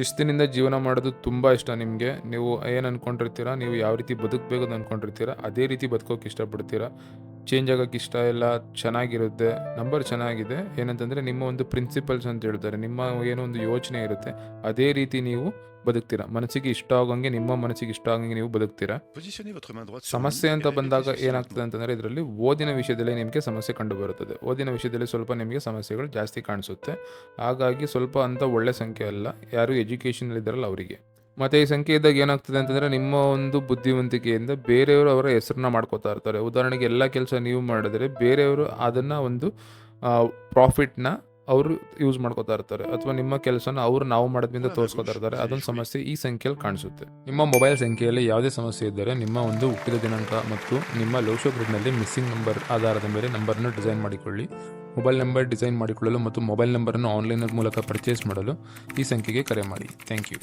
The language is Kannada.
ಶಿಸ್ತಿನಿಂದ ಜೀವನ ಮಾಡೋದು ತುಂಬ ಇಷ್ಟ ನಿಮಗೆ. ನೀವು ಏನು ಅಂದ್ಕೊಂಡಿರ್ತೀರ ನೀವು ಯಾವ ರೀತಿ ಬದುಕಬೇಕು ಅಂತ ಅಂದ್ಕೊಂಡಿರ್ತೀರಾ ಅದೇ ರೀತಿ ಬದುಕೋಕೆ ಇಷ್ಟಪಡ್ತೀರಾ? ಚೇಂಜ್ ಆಗೋಕ್ಕೆ ಇಷ್ಟ ಇಲ್ಲ ಚೆನ್ನಾಗಿರುತ್ತೆ ನಂಬರ್ ಚೆನ್ನಾಗಿದೆ. ಏನಂತಂದರೆ ನಿಮ್ಮ ಒಂದು ಪ್ರಿನ್ಸಿಪಲ್ಸ್ ಅಂತ ಹೇಳ್ತಾರೆ. ನಿಮ್ಮ ಏನೋ ಒಂದು ಯೋಚನೆ ಇರುತ್ತೆ. ಅದೇ ರೀತಿ ನೀವು ಬದುಕ್ತೀರಾ. ಮನಸ್ಸಿಗೆ ಇಷ್ಟ ಆಗೋಂಗೆ ನಿಮ್ಮ ಮನಸ್ಸಿಗೆ ಇಷ್ಟ ಆಗಂಗೆ ನೀವು ಬದುಕ್ತೀರಾ. ಸಮಸ್ಯೆ ಅಂತ ಬಂದಾಗ ಏನಾಗ್ತದೆ ಅಂತಂದರೆ ಇದರಲ್ಲಿ ಓದಿನ ವಿಷಯದಲ್ಲಿ ನಿಮಗೆ ಸಮಸ್ಯೆ ಕಂಡು ಬರುತ್ತದೆ ಓದಿನ ವಿಷಯದಲ್ಲಿ ಸ್ವಲ್ಪ ನಿಮಗೆ ಸಮಸ್ಯೆಗಳು ಜಾಸ್ತಿ ಕಾಣಿಸುತ್ತೆ. ಹಾಗಾಗಿ ಸ್ವಲ್ಪ ಅಂತ ಒಳ್ಳೆ ಸಂಖ್ಯೆ ಅಲ್ಲ. ಯಾರು ಎಜುಕೇಷನ್ ಇದ್ದಾರಲ್ಲ ಅವರಿಗೆ. ಮತ್ತು ಈ ಸಂಖ್ಯೆ ಇದ್ದಾಗ ಏನಾಗ್ತದೆ ಅಂತಂದರೆ ನಿಮ್ಮ ಒಂದು ಬುದ್ಧಿವಂತಿಕೆಯಿಂದ ಬೇರೆಯವರು ಅವರ ಹೆಸರನ್ನ ಮಾಡ್ಕೋತಾ ಇರ್ತಾರೆ. ಉದಾಹರಣೆಗೆ ಎಲ್ಲ ಕೆಲಸ ನೀವು ಮಾಡಿದ್ರೆ ಬೇರೆಯವರು ಅದನ್ನು ಒಂದು ಪ್ರಾಫಿಟ್ನ ಅವರು ಯೂಸ್ ಮಾಡ್ಕೋತಾ ಇರ್ತಾರೆ. ಅಥವಾ ನಿಮ್ಮ ಕೆಲಸನ ಅವರು ನಾವು ಮಾಡೋದ್ರಿಂದ ತೋರಿಸ್ಕೊತಾ ಇರ್ತಾರೆ. ಅದೊಂದು ಸಮಸ್ಯೆ ಈ ಸಂಖ್ಯೆಯಲ್ಲಿ ಕಾಣಿಸುತ್ತೆ. ನಿಮ್ಮ ಮೊಬೈಲ್ ಸಂಖ್ಯೆಯಲ್ಲಿ ಯಾವುದೇ ಸಮಸ್ಯೆ ಇದ್ದರೆ ನಿಮ್ಮ ಒಂದು ಹುಟ್ಟಿದ ದಿನಾಂಕ ಮತ್ತು ನಿಮ್ಮ ಲೋಶೋ ಗ್ರಿಡ್ನಲ್ಲಿ ಮಿಸ್ಸಿಂಗ್ ನಂಬರ್ ಆಧಾರದ ಮೇಲೆ ನಂಬರ್ನ ಡಿಸೈನ್ ಮಾಡಿಕೊಳ್ಳಿ. ಮೊಬೈಲ್ ನಂಬರ್ ಡಿಸೈನ್ ಮಾಡಿಕೊಳ್ಳಲು ಮತ್ತು ಮೊಬೈಲ್ ನಂಬರನ್ನು ಆನ್ಲೈನ್ ಮೂಲಕ ಪರ್ಚೇಸ್ ಮಾಡಲು ಈ ಸಂಖ್ಯೆಗೆ ಕರೆ ಮಾಡಿ. Thank you